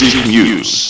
Music News.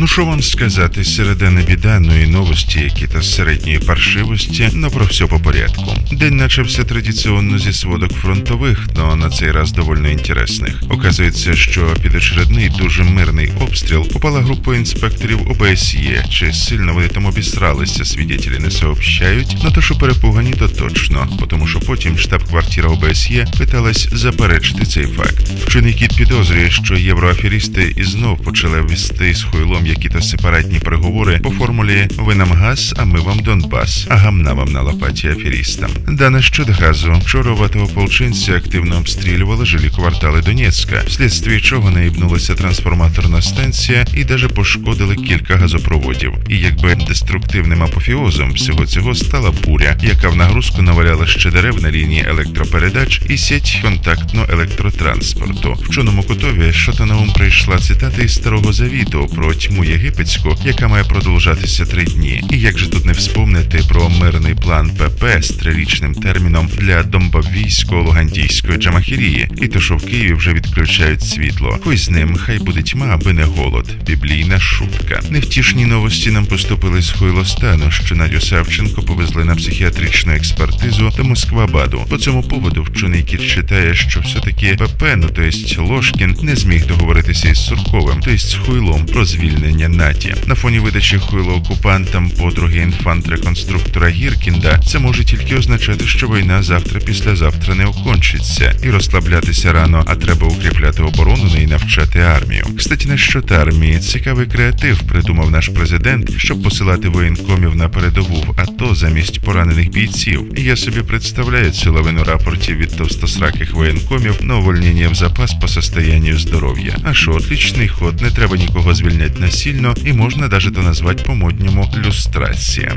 Ну що вам сказати, середа небіданої новості, які та середньої паршивості, но про все по порядку. День начався традиційно зі сводок фронтових, но на цей раз довольно інтересних. Оказується, що під очередний дуже мирний обстріл попала група інспекторів ОБСЄ. Чи сильно вони там обісралися, свідетелі не сообщають, но то, що перепугані, то точно, тому що потім штаб-квартира ОБСЄ питалась заперечити цей факт. Вчений кіт підозрює, що євроаферісти і знов почали ввести з хуйлом які-то сепаратні переговори по формулі Ви нам газ, а ми вам Донбас, а гамна вам на лопаті аферістам. Дане щодо газу, вчора ополченці активно обстрілювали жилі квартали Донецька, вслідстві чого наїбнулася трансформаторна станція і даже пошкодили кілька газопроводів. І якби деструктивним апофіозом всього цього стала буря, яка в нагрузку наваляла ще дерев на лінії електропередач і сеть контактно-електротранспорту. В чоному кутові що прийшла цитата із старого завіту про тьму тьму єгипетську, яка має продовжатися три дні. І як же тут не вспомнити про мирний план ПП з трирічним терміном для домбавійсько лугандійської Джамахірії, і то що в Києві вже відключають світло. Хоч з ним хай буде тьма, аби не голод. Біблійна шутка. Невтішні новості нам поступили з Хуйлостану, що Надю Савченко повезли на психіатричну експертизу до Москва-Баду. По цьому поводу вчений кіт читає, що все-таки ПП, ну то есть Ложкін, не зміг договоритися із Сурковим, то есть з Хуйлом про звільнення звільнення наті на фоні видачі хуйло окупантам подруги інфант-реконструктора Гіркінда. Це може тільки означати, що війна завтра, післязавтра не окончиться, і розслаблятися рано, а треба укріпляти оборону і навчати армію. Кстати, на щодо армії цікавий креатив придумав наш президент, щоб посилати воєнкомів на передову в АТО замість поранених бійців. Я собі представляю цю лавину рапортів від товстосраких воєнкомів на увольнення в запас по состоянню здоров'я. А що, отличний ход, не треба нікого звільняти на насильно і можна даже назвати по-модньому люстрація.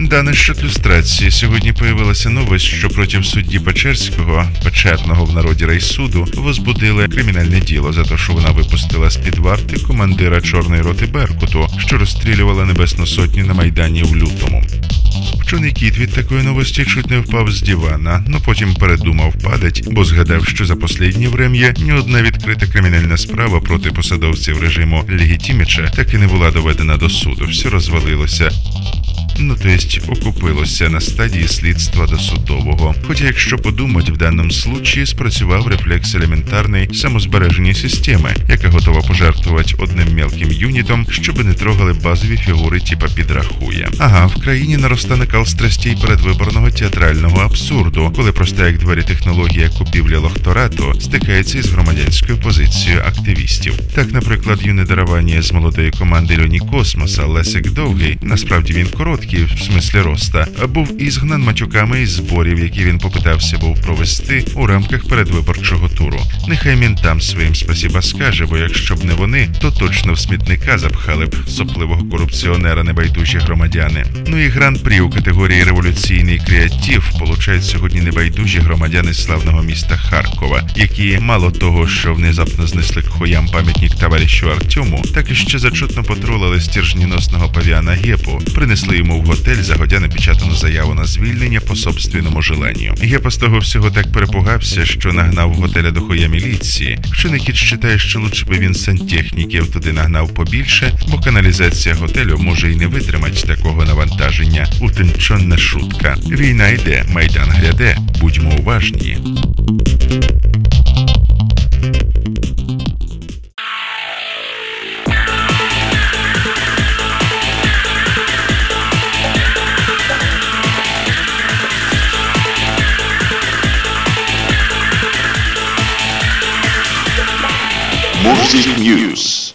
Дане щодо люстрації сьогодні появилася новость, що проти судді Печерського, печерного в народі райсуду, возбудили кримінальне діло за те, що вона випустила з під варти командира Чорної роти Беркуту, що розстрілювала Небесну Сотню на майдані в лютому. Вчений кіт від такої новості чуть не впав з дивана, но потім передумав падать, бо згадав, що за последнє врем'я ні одна відкрита кримінальна справа проти посадовців режиму Легітіміча так і не була доведена до суду. Все розвалилося ну то есть окупилося на стадії слідства досудового. Хоча, якщо подумати, в даному случаї спрацював рефлекс елементарної самозбереження системи, яка готова пожертвувати одним мелким юнітом, щоби не трогали базові фігури, типа підрахує. Ага, в країні наросте накал страстей передвиборного театрального абсурду, коли проста як двері технологія купівлі лохторату стикається із громадянською позицією активістів. Так, наприклад, юне дарування з молодої команди Льоні Космоса Лесик Довгий, насправді він короткий відсотків в смислі роста, був ізгнан матюками із зборів, які він попитався був провести у рамках передвиборчого туру. Нехай він там своїм спасіба скаже, бо якщо б не вони, то точно в смітника запхали б сопливого корупціонера небайдужі громадяни. Ну і гран-прі у категорії революційний креатив получають сьогодні небайдужі громадяни славного міста Харкова, які мало того, що внезапно знесли к хоям пам'ятник товаришу Артему, так і ще зачутно потролили стержніносного павіана Гепу, принесли йому в готель загодя напечатану заяву на звільнення по собственному желанню. Я з того всього так перепугався, що нагнав готеля до хуя міліції. Вчений кіт считає, що лучше би він сантехніків туди нагнав побільше, бо каналізація готелю може й не витримати такого навантаження. Утонченна шутка. Війна йде, майдан гряде. Будьмо уважні. Music News.